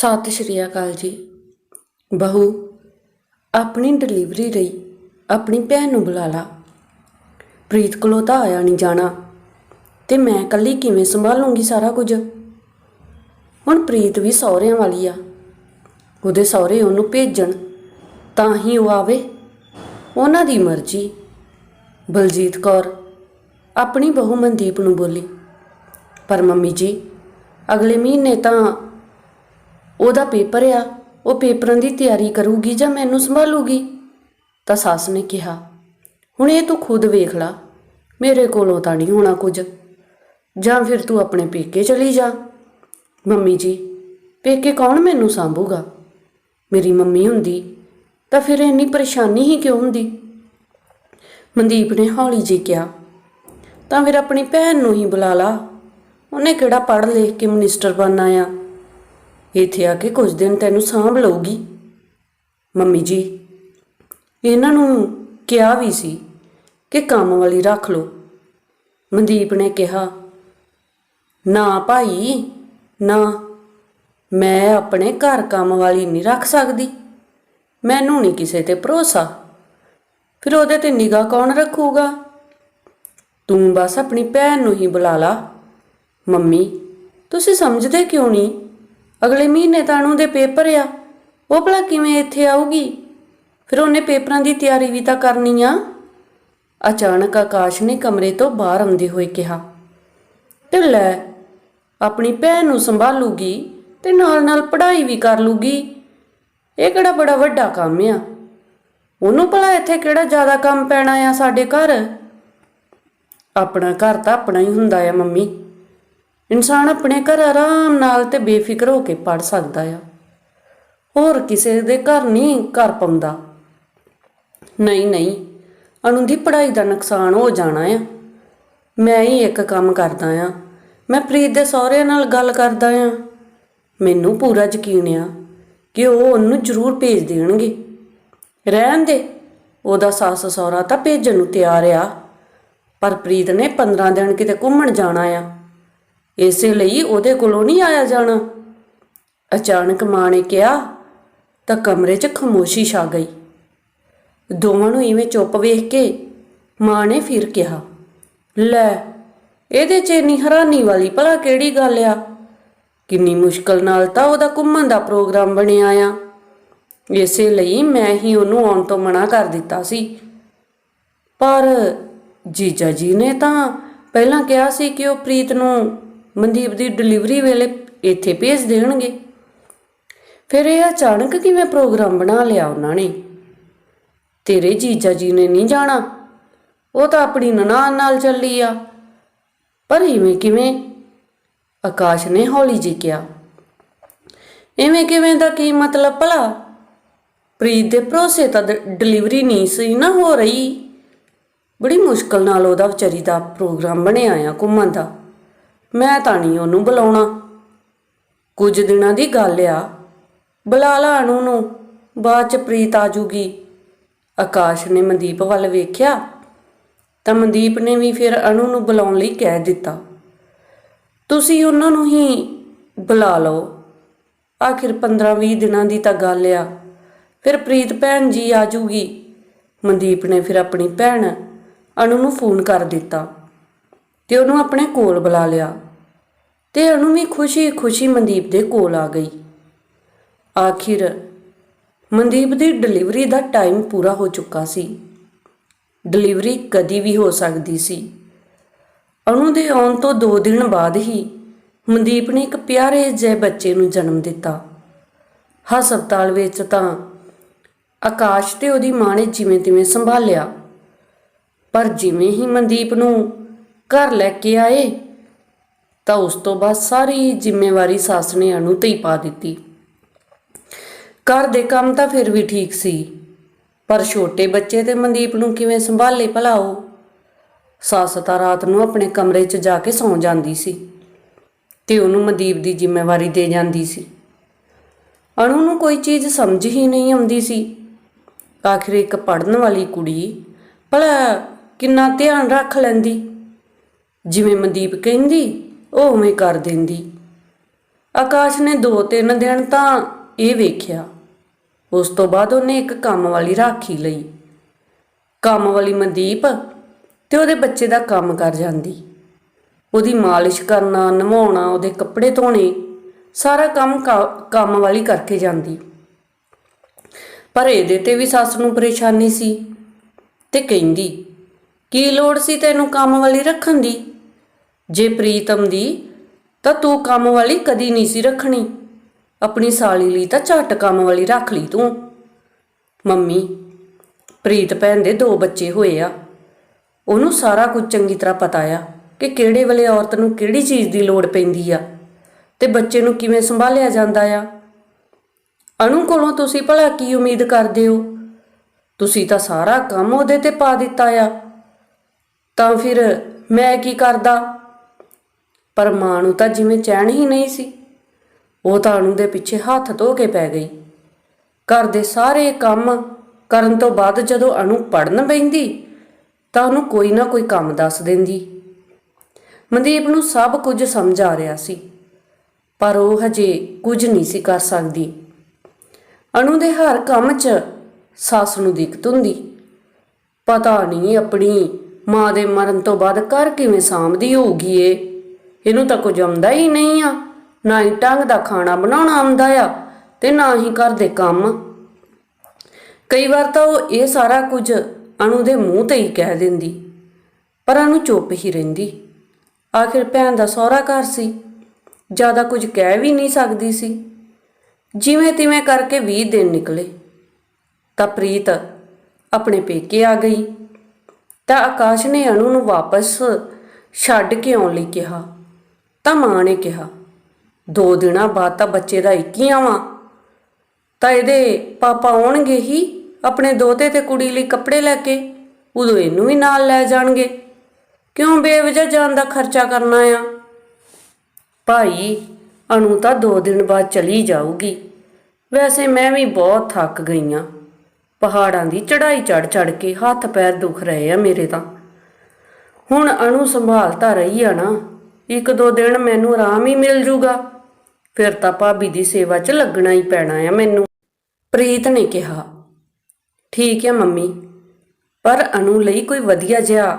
ਸਤਿ ਸ਼੍ਰੀ ਅਕਾਲ ਜੀ। ਬਹੂ, ਆਪਣੀ ਡਿਲੀਵਰੀ ਲਈ ਆਪਣੀ ਭੈਣ ਨੂੰ ਬੁਲਾ ਲਾ। ਪ੍ਰੀਤ ਕੋਲੋਂ ਤਾਂ ਆਇਆ ਨਹੀਂ ਜਾਣਾ। ਤੇ ਮੈਂ ਇਕੱਲੀ ਕਿਵੇਂ ਸੰਭਾਲੂੰਗੀ ਸਾਰਾ ਕੁਝ? ਹੁਣ ਪ੍ਰੀਤ ਵੀ ਸਹੁਰਿਆਂ ਵਾਲੀ ਆ। ਉਹਦੇ ਸਹੁਰੇ ਉਹਨੂੰ ਭੇਜਣ, ਤਾਂ ਹੀ ਉਹ ਆਵੇ। ਉਹਨਾਂ ਦੀ ਮਰਜ਼ੀ। ਬਲਜੀਤ ਕੌਰ ਆਪਣੀ ਬਹੂ ਮਨਦੀਪ ਨੂੰ ਬੋਲੀ, ਪਰ ਮੰਮੀ ਜੀ, ਅਗਲੇ ਮਹੀਨੇ ਤਾਂ ਉਹਦਾ ਪੇਪਰ ਆ, ਉਹ ਪੇਪਰਾਂ ਦੀ ਤਿਆਰੀ ਕਰੂਗੀ ਜਾਂ ਮੈਨੂੰ ਸੰਭਾਲੂਗੀ? ਤਾਂ ਸੱਸ ਨੇ ਕਿਹਾ, ਹੁਣ ਇਹ ਤੂੰ ਖੁਦ ਵੇਖ ਲਾ, ਮੇਰੇ ਕੋਲੋਂ ਤਾਂ ਨਹੀਂ ਹੋਣਾ ਕੁਝ। ਜਾਂ ਫਿਰ ਤੂੰ ਆਪਣੇ ਪੇਕੇ ਚਲੀ ਜਾ। ਮੰਮੀ ਜੀ, ਪੇਕੇ ਕੌਣ ਮੈਨੂੰ ਸੰਭੂਗਾ? ਮੇਰੀ ਮੰਮੀ ਹੁੰਦੀ, ਤਾਂ ਫਿਰ ਇੰਨੀ ਪਰੇਸ਼ਾਨੀ ਹੀ ਕਿਉਂ ਹੁੰਦੀ? ਮਨਦੀਪ ਨੇ ਹੌਲੀ ਜੀ ਕਿਹਾ, ਤਾਂ ਫਿਰ ਆਪਣੀ ਭੈਣ ਨੂੰ ਹੀ ਬੁਲਾ ਲਾ। ਉਹਨੇ ਕਿਹੜਾ ਪੜ੍ਹ ਲਿਖ ਕੇ ਮਿਨਿਸਟਰ ਬਣਨਾ ਆ? ਇੱਥੇ ਆ ਕੇ ਕੁਝ ਦਿਨ ਤੈਨੂੰ ਸਾਂਭ ਲਊਗੀ। ਮੰਮੀ ਜੀ, ਇਹਨਾਂ ਨੂੰ ਕਿਹਾ ਵੀ ਸੀ ਕਿ ਕੰਮ ਵਾਲੀ ਰੱਖ ਲਓ। ਮਨਦੀਪ ਨੇ ਕਿਹਾ, ਨਾ ਭਾਈ, ਨਾ। ਮੈਂ ਆਪਣੇ ਘਰ ਕੰਮ ਵਾਲੀ ਨਹੀਂ ਰੱਖ ਸਕਦੀ। ਮੈਨੂੰ ਨਹੀਂ ਕਿਸੇ ਤੇ ਭਰੋਸਾ। ਫਿਰ ਉਹਦੇ ਤੇ ਨਿਗਾਹ ਕੌਣ ਰੱਖੂਗਾ? ਤੂੰ ਬਸ ਆਪਣੀ ਭੈਣ ਨੂੰ ਹੀ ਬੁਲਾ ਲਾ। ਮੰਮੀ, ਤੁਸੀਂ ਸਮਝਦੇ ਕਿਉਂ ਨਹੀਂ? ਅਗਲੇ ਮਹੀਨੇ ਤਾਂ ਅਨੂ ਦੇ ਪੇਪਰ ਆ। ਉਹ ਭਲਾ ਕਿਵੇਂ ਇੱਥੇ ਆਊਗੀ? ਫਿਰ ਉਹਨੇ ਪੇਪਰਾਂ ਦੀ ਤਿਆਰੀ ਵੀ ਤਾਂ ਕਰਨੀ ਆ। ਅਚਾਨਕ ਆਕਾਸ਼ ਨੇ ਕਮਰੇ ਤੋਂ ਬਾਹਰ ਆਉਂਦੇ ਹੋਏ ਕਿਹਾ, ਤੇ ਲੈ, ਆਪਣੀ ਭੈਣ ਨੂੰ ਸੰਭਾਲੂਗੀ ਤੇ ਨਾਲ ਨਾਲ ਪੜ੍ਹਾਈ ਵੀ ਕਰ ਲੂਗੀ। ਇਹ ਕਿਹੜਾ ਬੜਾ ਵੱਡਾ ਕੰਮ ਆ? ਉਹਨੂੰ ਭਲਾ ਇੱਥੇ ਕਿਹੜਾ ਜ਼ਿਆਦਾ ਕੰਮ ਪੈਣਾ ਆ ਸਾਡੇ ਘਰ? ਆਪਣਾ ਘਰ ਤਾਂ ਆਪਣਾ ਹੀ ਹੁੰਦਾ ਆ, ਮੰਮੀ। ਇਨਸਾਨ ਆਪਣੇ ਘਰ ਆਰਾਮ ਨਾਲ ਤੇ ਬੇਫਿਕਰ ਹੋ ਕੇ ਪੜ ਸਕਦਾ ਆ। ਹੋਰ ਕਿਸੇ ਦੇ ਘਰ ਨਹੀਂ ਕਰ ਪਾਉਂਦਾ। ਨਹੀਂ ਨਹੀਂ ਅਨੂ ਦੀ ਪੜ੍ਹਾਈ ਦਾ ਨੁਕਸਾਨ ਹੋ ਜਾਣਾ ਆ। ਮੈਂ ਹੀ ਇੱਕ ਕੰਮ ਕਰਦਾ ਆ। ਮੈਂ ਪ੍ਰੀਤ ਦੇ ਸਹੁਰਿਆਂ ਨਾਲ ਗੱਲ ਕਰਦਾ ਆ। ਮੈਨੂੰ ਪੂਰਾ ਯਕੀਨ ਆ ਕਿ ਉਹ ਉਹਨੂੰ ਜ਼ਰੂਰ ਭੇਜ ਦੇਣਗੇ। ਰਹਿਣ ਦੇ, ਉਹਦਾ ਸੱਸ ਸਹੁਰਾ ਤਾਂ ਭੇਜਣ ਨੂੰ ਤਿਆਰ ਆ। ਪਰ ਪ੍ਰੀਤ ਨੇ 15 ਦਿਨ ਕਿਤੇ ਘੁੰਮਣ ਜਾਣਾ ਆ। ਇਸੇ ਲਈ ਉਹਦੇ ਕੋਲੋਂ ਨਹੀਂ ਆਇਆ ਜਾਣਾ। ਅਚਾਨਕ ਮਾਂ ਨੇ ਕਿਹਾ, ਤਾਂ ਕਮਰੇ 'ਚ ਖਮੋਸ਼ੀ ਛਾ ਗਈ। ਦੋਵਾਂ ਨੂੰ ਇਵੇਂ ਚੁੱਪ ਵੇਖ ਕੇ ਮਾਂ ਨੇ ਫਿਰ ਕਿਹਾ, ਲੈ, ਇਹਦੇ 'ਚ ਇੰਨੀ ਹੈਰਾਨੀ ਵਾਲੀ ਭਲਾ ਕਿਹੜੀ ਗੱਲ ਆ? ਕਿੰਨੀ ਮੁਸ਼ਕਲ ਨਾਲ ਤਾਂ ਉਹਦਾ ਘੁੰਮਣ ਦਾ ਪ੍ਰੋਗਰਾਮ ਬਣਿਆ ਆ। ਇਸੇ ਲਈ ਮੈਂ ਹੀ ਉਹਨੂੰ ਆਉਣ ਤੋਂ ਮਨਾ ਕਰ ਦਿੱਤਾ ਸੀ। ਪਰ ਜੀਜਾ ਜੀ ਨੇ ਤਾਂ ਪਹਿਲਾਂ ਕਿਹਾ ਸੀ ਕਿ ਉਹ ਪ੍ਰੀਤ ਨੂੰ ਮਨਦੀਪ ਦੀ ਡਿਲੀਵਰੀ ਵੇਲੇ ਇੱਥੇ ਭੇਜ ਦੇਣਗੇ। ਫਿਰ ਇਹ ਅਚਾਨਕ ਕਿਵੇਂ ਪ੍ਰੋਗਰਾਮ ਬਣਾ ਲਿਆ ਉਹਨਾਂ ਨੇ? ਤੇਰੇ ਜੀਜਾ ਜੀ ਨੇ ਨਹੀਂ ਜਾਣਾ। ਉਹ ਤਾਂ ਆਪਣੀ ਨਨਾਣ ਨਾਲ ਚੱਲੀ ਆ। ਪਰ ਇਵੇਂ ਕਿਵੇਂ? ਆਕਾਸ਼ ਨੇ ਹੌਲੀ ਜੀ ਕਿਹਾ। ਇਵੇਂ ਕਿਵੇਂ ਦਾ ਕੀ ਮਤਲਬ ਭਲਾ? ਪ੍ਰੀਤ ਦੇ ਭਰੋਸੇ ਤਾਂ ਡਿਲੀਵਰੀ ਨਹੀਂ ਸੀ ਨਾ ਹੋ ਰਹੀ। ਬੜੀ ਮੁਸ਼ਕਲ ਨਾਲ ਉਹਦਾ ਵਿਚਾਰੀ ਦਾ ਪ੍ਰੋਗਰਾਮ ਬਣਿਆ ਆ ਘੁੰਮਣ ਦਾ। ਮੈਂ ਤਾਂ ਨਹੀਂ ਉਹਨੂੰ ਬੁਲਾਉਣਾ। ਕੁਝ ਦਿਨਾਂ ਦੀ ਗੱਲ ਆ। ਬੁਲਾ ਲਾ ਅਨੂ ਨੂੰ। ਬਾਅਦ ਚ ਪ੍ਰੀਤ ਆ ਜੂਗੀ। ਆਕਾਸ਼ ਨੇ ਮਨਦੀਪ ਵੱਲ ਵੇਖਿਆ। ਤਾਂ ਮਨਦੀਪ ਨੇ ਵੀ ਫਿਰ ਅਨੂ ਨੂੰ ਬੁਲਾਉਣ ਲਈ ਕਹਿ ਦਿੱਤਾ। ਤੁਸੀਂ ਉਹਨਾਂ ਨੂੰ ਹੀ ਬੁਲਾ ਲਓ। ਆਖਿਰ 15-20 ਦਿਨਾਂ ਦੀ ਤਾਂ ਗੱਲ ਆ। ਫਿਰ ਪ੍ਰੀਤ ਭੈਣ ਜੀ ਆ ਜੂਗੀ। ਮਨਦੀਪ ਨੇ ਫਿਰ ਆਪਣੀ ਭੈਣ ਅਨੂ ਨੂੰ ਫੋਨ ਕਰ ਦਿੱਤਾ। ਤੇ ਉਹਨੂੰ ਆਪਣੇ ਕੋਲ ਬੁਲਾ ਲਿਆ ਤੇ ਅਨੂ ਵੀ ਖੁਸ਼ੀ-ਖੁਸ਼ੀ ਮਨਦੀਪ ਦੇ ਕੋਲ ਆ ਗਈ। ਆਖਿਰ ਮਨਦੀਪ ਦੀ ਡਿਲੀਵਰੀ ਦਾ ਟਾਈਮ ਪੂਰਾ ਹੋ ਚੁੱਕਾ ਸੀ। ਡਿਲੀਵਰੀ ਕਦੀ ਵੀ ਹੋ ਸਕਦੀ ਸੀ। ਅਨੂ ਦੇ ਆਉਣ ਤੋਂ 2 ਦਿਨ ਬਾਅਦ ਹੀ ਮਨਦੀਪ ਨੇ ਇੱਕ ਪਿਆਰੇ ਜਿਹੇ ਬੱਚੇ ਨੂੰ ਜਨਮ ਦਿੱਤਾ। ਹਸਪਤਾਲ ਵਿੱਚ ਤਾਂ ਆਕਾਸ਼ ਤੇ ਉਹਦੀ ਮਾਂ ਨੇ ਜਿਵੇਂ ਤਿਵੇਂ ਸੰਭਾਲਿਆ। ਪਰ ਜਿਵੇਂ ਹੀ ਮਨਦੀਪ ਨੂੰ ਘਰ ਲੈ ਕੇ ਆਏ, ਤਾਂ ਉਸ ਤੋਂ ਬਾਅਦ ਸਾਰੀ ਜ਼ਿੰਮੇਵਾਰੀ ਸੱਸ ਨੇ ਅਨੂ ਤੇ ਹੀ ਪਾ ਦਿੱਤੀ। ਘਰ ਦੇ ਕੰਮ ਤਾਂ ਫਿਰ ਵੀ ਠੀਕ ਸੀ, ਪਰ ਛੋਟੇ ਬੱਚੇ ਤੇ ਮਨਦੀਪ ਨੂੰ ਕਿਵੇਂ ਸੰਭਾਲੇ ਭਲਾ ਉਹ? ਸੱਸ ਤਾਂ ਰਾਤ ਨੂੰ ਆਪਣੇ ਕਮਰੇ 'ਚ ਜਾ ਕੇ ਸੌਂ ਜਾਂਦੀ ਸੀ ਤੇ ਉਹਨੂੰ ਮਨਦੀਪ ਦੀ ਜ਼ਿੰਮੇਵਾਰੀ ਦੇ ਜਾਂਦੀ ਸੀ। ਅਣੂ ਨੂੰ ਕੋਈ ਚੀਜ਼ ਸਮਝ ਹੀ ਨਹੀਂ ਆਉਂਦੀ ਸੀ। ਆਖਿਰ ਇੱਕ ਪੜਨ ਵਾਲੀ ਕੁੜੀ ਭਲਾ ਕਿੰਨਾ ਧਿਆਨ ਰੱਖ ਲੈਂਦੀ। ਜਿਵੇਂ ਮਨਦੀਪ ਕਹਿੰਦੀ, ਉਹ ਉਵੇਂ ਕਰ ਦਿੰਦੀ। ਆਕਾਸ਼ ਨੇ ਦੋ ਤਿੰਨ ਦਿਨ ਤਾਂ ਇਹ ਵੇਖਿਆ। ਉਸ ਤੋਂ ਬਾਅਦ ਉਹਨੇ ਇੱਕ ਕੰਮ ਵਾਲੀ ਰਾਖੀ ਲਈ। ਕੰਮ ਵਾਲੀ ਮਨਦੀਪ ਤੇ ਉਹਦੇ ਬੱਚੇ ਦਾ ਕੰਮ ਕਰ ਜਾਂਦੀ। ਉਹਦੀ ਮਾਲਿਸ਼ ਕਰਨਾ, ਨਵਾਉਣਾ, ਉਹਦੇ ਕੱਪੜੇ ਧੋਣੇ, ਸਾਰਾ ਕੰਮ ਕਾ- ਕੰਮ ਵਾਲੀ ਕਰਕੇ ਜਾਂਦੀ। ਪਰ ਇਹਦੇ ਤੇ ਵੀ ਸੱਸ ਨੂੰ ਪਰੇਸ਼ਾਨੀ ਸੀ ਤੇ ਕਹਿੰਦੀ ਕੀ ਲੋੜ ਸੀ ਤੈਨੂੰ ਕੰਮ ਵਾਲੀ ਰੱਖਣ ਦੀ? ਜੇ ਪ੍ਰੀਤਮ ਦੀ, ਤਾਂ ਤੂੰ ਕੰਮ ਵਾਲੀ ਕਦੀ ਨਹੀਂ ਸੀ ਰੱਖਣੀ। ਆਪਣੀ ਸਾਲੀ ਲਈ ਤਾਂ ਝੱਟ ਕੰਮ ਵਾਲੀ ਰੱਖ ਲਈ ਤੂੰ। ਮੰਮੀ, ਪ੍ਰੀਤ ਭੈਣ ਦੇ ਦੋ ਬੱਚੇ ਹੋਏ ਆ। ਉਹਨੂੰ ਸਾਰਾ ਕੁਝ ਚੰਗੀ ਤਰ੍ਹਾਂ ਪਤਾ ਆ ਕਿ ਕਿਹੜੇ ਵੇਲੇ ਔਰਤ ਨੂੰ ਕਿਹੜੀ ਚੀਜ਼ ਦੀ ਲੋੜ ਪੈਂਦੀ ਆ ਤੇ ਬੱਚੇ ਨੂੰ ਕਿਵੇਂ ਸੰਭਾਲਿਆ ਜਾਂਦਾ ਆ। ਅਣੂ ਕੋਲੋਂ ਤੁਸੀਂ ਭਲਾ ਕੀ ਉਮੀਦ ਕਰਦੇ ਹੋ? ਤੁਸੀਂ ਤਾਂ ਸਾਰਾ ਕੰਮ ਉਹਦੇ ਤੇ ਪਾ ਦਿੱਤਾ ਆ। ਤਾਂ ਫਿਰ ਮੈਂ ਕੀ ਕਰਦਾ? ਪਰ ਮਾਂ ਨੂੰ ਤਾਂ ਜਿਵੇਂ ਚੈਨ ਹੀ ਨਹੀਂ ਸੀ। ਉਹ ਤਾਂ ਅਣੂ ਦੇ ਪਿੱਛੇ ਹੱਥ ਧੋ ਕੇ ਪੈ ਗਈ। ਘਰ ਦੇ ਸਾਰੇ ਕੰਮ ਕਰਨ ਤੋਂ ਬਾਅਦ ਜਦੋਂ ਅਣੂ ਪੜਨ ਬੈਂਦੀ, ਤਾਂ ਉਹਨੂੰ ਕੋਈ ਨਾ ਕੋਈ ਕੰਮ ਦੱਸ ਦਿੰਦੀ। ਮਨਦੀਪ ਨੂੰ ਸਭ ਕੁਝ ਸਮਝ ਆ ਰਿਹਾ ਸੀ, ਪਰ ਉਹ ਹਜੇ ਕੁਝ ਨਹੀਂ ਸੀ ਕਰ ਸਕਦੀ। ਅਣੂ ਦੇ ਹਰ ਕੰਮ 'ਚ ਸੱਸ ਨੂੰ ਦਿੱਕਤ ਹੁੰਦੀ। ਪਤਾ ਨਹੀਂ ਆਪਣੀ ਮਾਂ ਦੇ ਮਰਨ ਤੋਂ ਬਾਅਦ ਘਰ ਕਿਵੇਂ ਸਾਂਭਦੀ ਹੋਊਗੀ ਇਹ ਇਹਨੂੰ ਤਾਂ ਕੁਝ ਆਉਂਦਾ ਹੀ ਨਹੀਂ ਆ। ਨਾ ਹੀ ਢੰਗ ਦਾ ਖਾਣਾ ਬਣਾਉਣਾ ਆਉਂਦਾ ਆ ਤੇ ਨਾ ਹੀ ਘਰ ਦੇ ਕੰਮ। ਕਈ ਵਾਰ ਤਾਂ ਉਹ ਇਹ ਸਾਰਾ ਕੁਝ ਅਣੂ ਦੇ ਮੂੰਹ ਤੇ ਹੀ ਕਹਿ ਦਿੰਦੀ, ਪਰ ਅਨੂ ਚੁੱਪ ਹੀ ਰਹਿੰਦੀ। ਆਖਿਰ ਭੈਣ ਦਾ ਸਹੁਰਾ ਘਰ ਸੀ। ਜ਼ਿਆਦਾ ਕੁਝ ਕਹਿ ਵੀ ਨਹੀਂ ਸਕਦੀ ਸੀ। ਜਿਵੇਂ ਤਿਵੇਂ ਕਰਕੇ 20 ਦਿਨ ਨਿਕਲੇ। ਤਾਂ ਪ੍ਰੀਤ ਆਪਣੇ ਪੇਕੇ ਆ ਗਈ। ਤਾਂ ਆਕਾਸ਼ ਨੇ ਅਣੂ ਨੂੰ ਵਾਪਸ ਛੱਡ ਕੇ ਆਉਣ ਲਈ ਕਿਹਾ। ਤਾਂ ਮਾਂ ਨੇ ਕਿਹਾ, ਦੋ ਦਿਨਾਂ ਬਾਅਦ ਤਾਂ ਬੱਚੇ ਦਾ ਇੱਕ ਹੀ ਆਵਾਂ। ਤਾਂ ਇਹਦੇ ਪਾਪਾ ਆਉਣਗੇ ਹੀ ਆਪਣੇ ਦੋਤੇ ਤੇ ਕੁੜੀ ਲਈ ਕੱਪੜੇ ਲੈ ਕੇ, ਉਦੋਂ ਇਹਨੂੰ ਵੀ ਨਾਲ ਲੈ ਜਾਣਗੇ। ਕਿਉਂ ਬੇਵਜਾ ਜਾਣ ਦਾ ਖਰਚਾ ਕਰਨਾ ਆ? ਭਾਈ, ਅਣੂ ਤਾਂ ਦੋ ਦਿਨ ਬਾਅਦ ਚਲੀ ਜਾਊਗੀ। ਵੈਸੇ ਮੈਂ ਵੀ ਬਹੁਤ ਥੱਕ ਗਈ ਆ। ਪਹਾੜਾਂ ਦੀ ਚੜ੍ਹਾਈ ਚੜ ਚੜ ਕੇ ਹੱਥ ਪੈਰ ਦੁਖ ਰਹੇ ਆ ਮੇਰੇ ਤਾਂ। ਹੁਣ ਅਣੂ ਸੰਭਾਲ ਤਾਂ ਰਹੀ ਆ ਨਾ। ਇੱਕ ਦੋ ਦਿਨ ਮੈਨੂੰ ਆਰਾਮ ਹੀ ਮਿਲ ਜੂਗਾ। ਫਿਰ ਤਾਂ ਭਾਬੀ ਦੀ ਸੇਵਾ 'ਚ ਲੱਗਣਾ ਹੀ ਪੈਣਾ ਆ ਮੈਨੂੰ। ਪ੍ਰੀਤ ਨੇ ਕਿਹਾ, ਠੀਕ ਹੈ ਮੰਮੀ, ਪਰ ਅਨੂ ਲਈ ਕੋਈ ਵਧੀਆ ਜਿਹਾ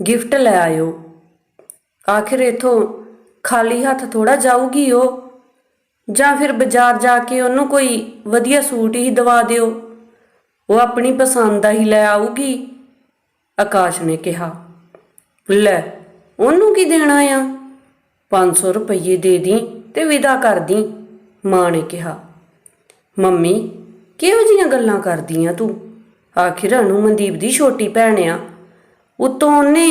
ਗਿਫਟ ਲੈ ਆਇਓ। ਆਖਿਰ ਇਥੋਂ ਖਾਲੀ ਹੱਥ ਥੋੜਾ ਜਾਊਗੀ ਉਹ? ਜਾਂ ਫਿਰ ਬਾਜ਼ਾਰ ਜਾ ਕੇ ਉਹਨੂੰ ਕੋਈ ਵਧੀਆ ਸੂਟ ਹੀ ਦਵਾ ਦਿਓ? ਉਹ ਆਪਣੀ ਪਸੰਦ ਦਾ ਹੀ ਲੈ ਆਊਗੀ। ਆਕਾਸ਼ ਨੇ ਕਿਹਾ, ਲੈ, ਉਹਨੂੰ ਕੀ ਦੇਣਾ ਆ? 500 ਰੁਪਏ ਦੇ ਦੀ ਤੇ ਵਿਦਾ ਕਰ ਦੀ। ਮਾਂ ਨੇ ਕਿਹਾ, ਮੰਮੀ, ਕਿਹੋ ਜੀਆਂ ਗੱਲਾਂ ਕਰਦੀਆਂ ਤੂੰ? ਆਖਿਰ ਅਨੂ ਮਨਦੀਪ ਦੀ ਛੋਟੀ ਭੈਣ ਆ। ਉਤੋਂ ਉਹਨੇ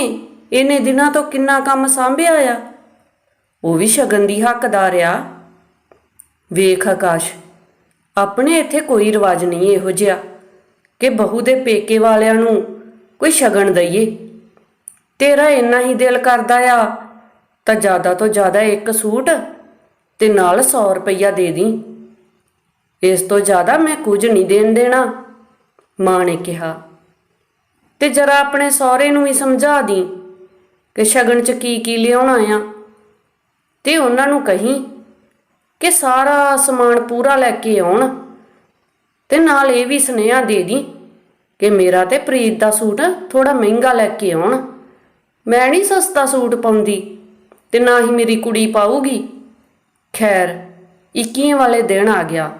ਇਹਨੇ ਦਿਨਾਂ ਤੋਂ ਕਿੰਨਾ ਕੰਮ ਸੰਭਿਆ ਆ? ਉਹ ਵੀ ਸ਼ਗਨ ਦੀ ਹੱਕਦਾਰ ਆ। ਵੇਖ ਆਕਾਸ਼, ਆਪਣੇ ਇੱਥੇ ਕੋਈ ਰਿਵਾਜ ਨਹੀਂ ਇਹੋ ਜਿਹਾ। ਕਿ ਬਹੂ ਦੇ ਪੇਕੇ ਵਾਲਿਆਂ ਨੂੰ ਕੋਈ ਸ਼ਗਨ ਦਈਏ। ਤੇਰਾ ਇੰਨਾ ਹੀ ਦਿਲ ਕਰਦਾ ਆ, ਤਾਂ ਜ਼ਿਆਦਾ ਤੋਂ ਜ਼ਿਆਦਾ ਇੱਕ ਸੂਟ ਤੇ ਨਾਲ 100 ਰੁਪਈਆ ਦੇ ਦੀ। ਇਸ ਤੋਂ ਜ਼ਿਆਦਾ ਮੈਂ ਕੁਝ ਨਹੀਂ ਦੇਣ ਦੇਣਾ, ਮਾਂ ਨੇ ਕਿਹਾ। ਤੇ ਜਰਾ ਆਪਣੇ ਸਹੁਰੇ ਨੂੰ ਵੀ ਸਮਝਾ ਦੀ ਕਿ ਸ਼ਗਨ 'ਚ ਕੀ ਕੀ ਲਿਆਉਣਾ ਆ। ਤੇ ਉਹਨਾਂ ਨੂੰ ਕਹੀਂ ਕਿ ਸਾਰਾ ਸਮਾਨ ਪੂਰਾ ਲੈ ਕੇ ਆਉਣ। ਤੇ ਨਾਲ ਇਹ ਵੀ ਸੁਨੇਹਾ ਦੇ ਦੀ ਕਿ ਮੇਰਾ ਤੇ ਪ੍ਰੀਤ ਦਾ ਸੂਟ ਥੋੜਾ ਮਹਿੰਗਾ ਲੈ ਕੇ ਆਉਣ। ਮੈਂ ਨਹੀਂ ਸਸਤਾ ਸੂਟ ਪਾਉਂਦੀ ਤੇ ਨਾ ਹੀ ਮੇਰੀ ਕੁੜੀ ਪਾਊਗੀ। ਖੈਰ 21 ਵਾਲੇ ਦਿਨ ਆ ਗਿਆ।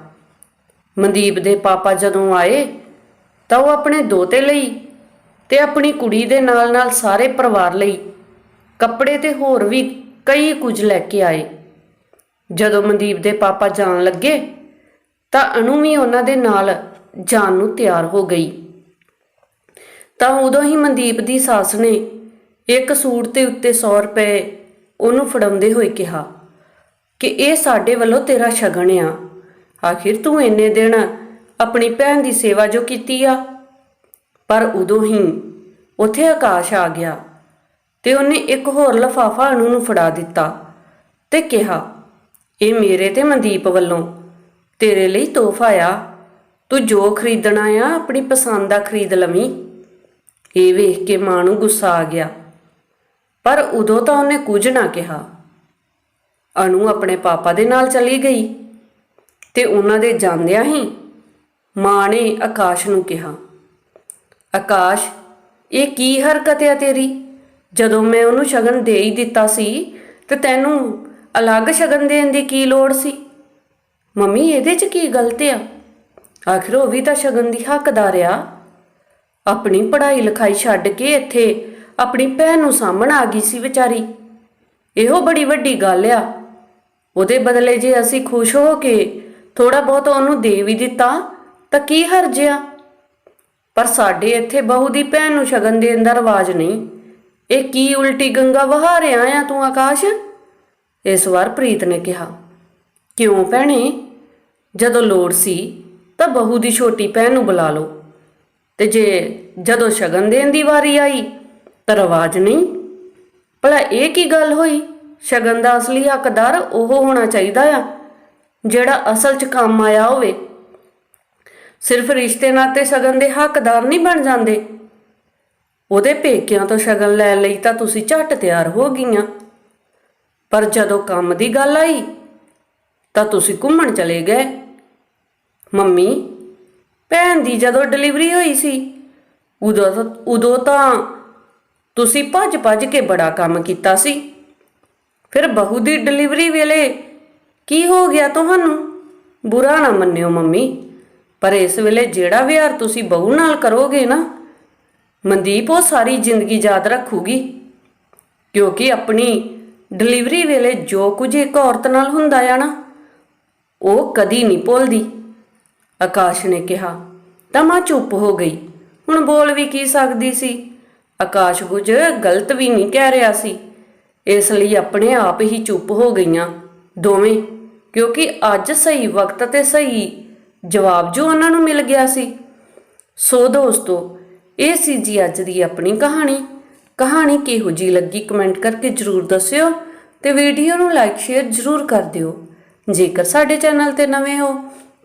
ਮਨਦੀਪ ਦੇ ਪਾਪਾ ਜਦੋਂ ਆਏ ਤਾਂ ਉਹ ਆਪਣੇ ਦੋਤੇ ਲਈ ਤੇ ਆਪਣੀ ਕੁੜੀ ਦੇ ਨਾਲ-ਨਾਲ ਸਾਰੇ ਪਰਿਵਾਰ ਲਈ ਕੱਪੜੇ ਤੇ ਹੋਰ ਵੀ ਕਈ ਕੁਝ ਲੈ ਕੇ ਆਏ। ਜਦੋਂ ਮਨਦੀਪ ਦੇ ਪਾਪਾ ਜਾਣ ਲੱਗੇ ਤਾਂ ਅਨੂ ਵੀ ਉਹਨਾਂ ਦੇ ਨਾਲ ਜਾਣ ਨੂੰ ਤਿਆਰ ਹੋ ਗਈ। ਤਾਂ ਉਦੋਂ ਹੀ ਮਨਦੀਪ ਦੀ ਸੱਸ ਨੇ ਇੱਕ ਸੂਟ ਤੇ ਉੱਤੇ 100 ਰੁਪਏ ਉਹਨੂੰ ਫੜਾਉਂਦੇ ਹੋਏ ਕਿਹਾ ਕਿ ਇਹ ਸਾਡੇ ਵੱਲੋਂ ਤੇਰਾ ਸ਼ਗਨ ਆ। ਆਖਿਰ ਤੂੰ ਇੰਨੇ ਦਿਨ ਆਪਣੀ ਭੈਣ ਦੀ ਸੇਵਾ ਜੋ ਕੀਤੀ ਆ। ਪਰ ਉਦੋਂ ਹੀ ਉੱਥੇ ਆਕਾਸ਼ ਆ ਗਿਆ ਤੇ ਉਹਨੇ ਇੱਕ ਹੋਰ ਲਫਾਫਾ ਅਨੂ ਨੂੰ ਫੜਾ ਦਿੱਤਾ ਤੇ ਕਿਹਾ, ਇਹ ਮੇਰੇ ਤੇ ਮਨਦੀਪ ਵੱਲੋਂ ਤੇਰੇ ਲਈ ਤੋਹਫਾ ਆ। ਤੂੰ ਜੋ ਖਰੀਦਣਾ ਆ, ਆਪਣੀ ਪਸੰਦ ਦਾ ਖਰੀਦ ਲਵੀਂ। ਇਹ ਵੇਖ ਕੇ ਮਾਂ ਨੂੰ ਗੁੱਸਾ ਆ ਗਿਆ। ਪਰ ਉਦੋਂ ਤਾਂ ਉਹਨੇ ਕੁਝ ਨਾ ਕਿਹਾ। ਅਨੂ ਆਪਣੇ ਪਾਪਾ ਦੇ ਨਾਲ ਚਲੀ ਗਈ ਤੇ ਉਹਨਾਂ ਦੇ ਜਾਂਦਿਆਂ ਹੀ ਮਾਂ ਨੇ ਆਕਾਸ਼ ਨੂੰ ਕਿਹਾ, ਆਕਾਸ਼, ਇਹ ਕੀ ਹਰਕਤ ਹੈ ਤੇਰੀ? ਜਦੋਂ ਮੈਂ ਉਹਨੂੰ ਸ਼ਗਨ ਦੇ ਹੀ ਦਿੱਤਾ ਸੀ ਤੇ ਤੈਨੂੰ ਅਲੱਗ ਸ਼ਗਨ ਦੇਣ ਦੀ ਕੀ ਲੋੜ ਸੀ? ਮੰਮੀ, ਇਹਦੇ 'ਚ ਕੀ ਗਲਤ ਆ? ਆਖਿਰ ਉਹ ਵੀ ਤਾਂ ਸ਼ਗਨ ਦੀ ਹੱਕਦਾਰ ਆ। ਆਪਣੀ ਪੜ੍ਹਾਈ ਲਿਖਾਈ ਛੱਡ ਕੇ ਇੱਥੇ ਆਪਣੀ ਭੈਣ ਨੂੰ ਸਾਹਮਣ ਆ ਗਈ ਸੀ ਵਿਚਾਰੀ। ਇਹੋ ਬੜੀ ਵੱਡੀ ਗੱਲ ਆ। ਉਹਦੇ ਬਦਲੇ ਜੇ ਅਸੀਂ ਖੁਸ਼ ਹੋ ਕੇ ਥੋੜਾ ਬਹੁਤ ਉਹਨੂੰ ਦੇ ਵੀ ਦਿੱਤਾ, ਤਾਂ ਕੀ ਹਰਜਿਆ ਪਰ ਸਾਡੇ ਇੱਥੇ ਬਹੂ ਦੀ ਭੈਣ ਨੂੰ ਸ਼ਗਨ ਦੇਣ ਦਾ ਰਿਵਾਜ ਨਹੀਂ। ਇਹ ਕੀ ਉਲਟੀ ਗੰਗਾ ਵਹਾ ਰਿਹਾ ਆ ਤੂੰ ਆਕਾਸ਼? ਇਸ ਵਾਰ ਪ੍ਰੀਤ ਨੇ ਕਿਹਾ। ਕਿਉਂ ਭੈਣੇ? ਜਦੋਂ ਲੋੜ ਸੀ, ਤਾਂ ਬਹੂ ਦੀ ਛੋਟੀ ਭੈਣ ਨੂੰ ਬੁਲਾ ਲਓ। ਤੇ ਜੇ ਜਦੋਂ ਸ਼ਗਨ ਦੇਣ ਦੀ ਵਾਰੀ ਆਈ, ਤਾਂ ਰਵਾਜ਼ ਨਹੀਂ? ਭਲਾ ਇਹ ਕੀ ਗੱਲ ਹੋਈ? ਸ਼ਗਨ ਦਾ ਅਸਲੀ ਹੱਕਦਾਰ ਉਹ ਹੋਣਾ ਚਾਹੀਦਾ ਆ, ਜਿਹੜਾ ਅਸਲ 'ਚ ਕੰਮ ਆਇਆ ਹੋਵੇ। ਸਿਰਫ ਰਿਸ਼ਤੇ ਨਾਤੇ ਸ਼ਗਨ ਦੇ ਹੱਕਦਾਰ ਨਹੀਂ ਬਣ ਜਾਂਦੇ। ਉਹਦੇ ਪੇਕਿਆਂ ਤੋਂ ਸ਼ਗਨ ਲੈਣ ਲਈ ਤਾਂ ਤੁਸੀਂ ਝੱਟ ਤਿਆਰ ਹੋ ਗਈਆਂ। ਪਰ ਜਦੋਂ ਕੰਮ ਦੀ ਗੱਲ ਆਈ, ਤਾਂ ਤੁਸੀਂ ਘੁੰਮਣ ਚਲੇ ਗਏ। ਮੰਮੀ, ਭੈਣ ਦੀ ਜਦੋਂ ਡਿਲੀਵਰੀ ਹੋਈ ਸੀ, ਉਦੋਂ ਉਦੋਂ ਤਾਂ ਤੁਸੀਂ ਭੱਜ-ਭੱਜ ਕੇ ਬੜਾ ਕੰਮ ਕੀਤਾ ਸੀ। ਫਿਰ ਬਹੂ ਦੀ ਡਿਲੀਵਰੀ ਵੇਲੇ ਕੀ ਹੋ ਗਿਆ ਤੁਹਾਨੂੰ? ਬੁਰਾ ਨਾ ਮੰਨਿਓ ਮੰਮੀ, ਪਰ ਇਸ ਵੇਲੇ ਜਿਹੜਾ ਵਿਹਾਰ ਤੁਸੀਂ ਬਹੂ ਨਾਲ ਕਰੋਗੇ ਨਾ, ਮਨਦੀਪ ਉਹ ਸਾਰੀ ਜ਼ਿੰਦਗੀ ਯਾਦ ਰੱਖੂਗੀ। ਕਿਉਂਕਿ ਆਪਣੀ ਡਿਲੀਵਰੀ ਵੇਲੇ ਜੋ ਕੁਝ ਇੱਕ ਔਰਤ ਨਾਲ ਹੁੰਦਾ ਆ ਨਾ, ਉਹ ਕਦੀ ਨਹੀਂ ਭੁੱਲਦੀ। ਆਕਾਸ਼ ਨੇ ਕਿਹਾ, ਤਾਂ ਮਾਂ ਚੁੱਪ ਹੋ ਗਈ। ਹੁਣ ਬੋਲ ਵੀ ਕੀ ਸਕਦੀ ਸੀ? ਆਕਾਸ਼ ਕੁਝ ਗਲਤ ਵੀ ਨਹੀਂ ਕਹਿ ਰਿਹਾ ਸੀ। ਇਸ ਲਈ ਆਪਣੇ ਆਪ ਹੀ ਚੁੱਪ ਹੋ ਗਈਆਂ ਦੋਵੇਂ, ਕਿਉਂਕਿ ਅੱਜ ਸਹੀ ਵਕਤ ਤੇ ਸਹੀ ਜਵਾਬ ਜੋ ਉਹਨਾਂ ਨੂੰ ਮਿਲ ਗਿਆ ਸੀ। ਸੋ ਦੋਸਤੋ, ਇਹ ਸੀ ਜੀ ਅੱਜ ਦੀ ਆਪਣੀ ਕਹਾਣੀ। ਕਹਾਣੀ ਕਿਹੋ ਜੀ ਲੱਗੀ ਕਮੈਂਟ ਕਰਕੇ ਜਰੂਰ ਦੱਸਿਓ ਤੇ ਵੀਡੀਓ ਨੂੰ ਲਾਈਕ, ਸ਼ੇਅਰ ਜਰੂਰ ਕਰ ਦਿਓ। ਜੇਕਰ ਸਾਡੇ ਚੈਨਲ ਤੇ ਨਵੇਂ ਹੋ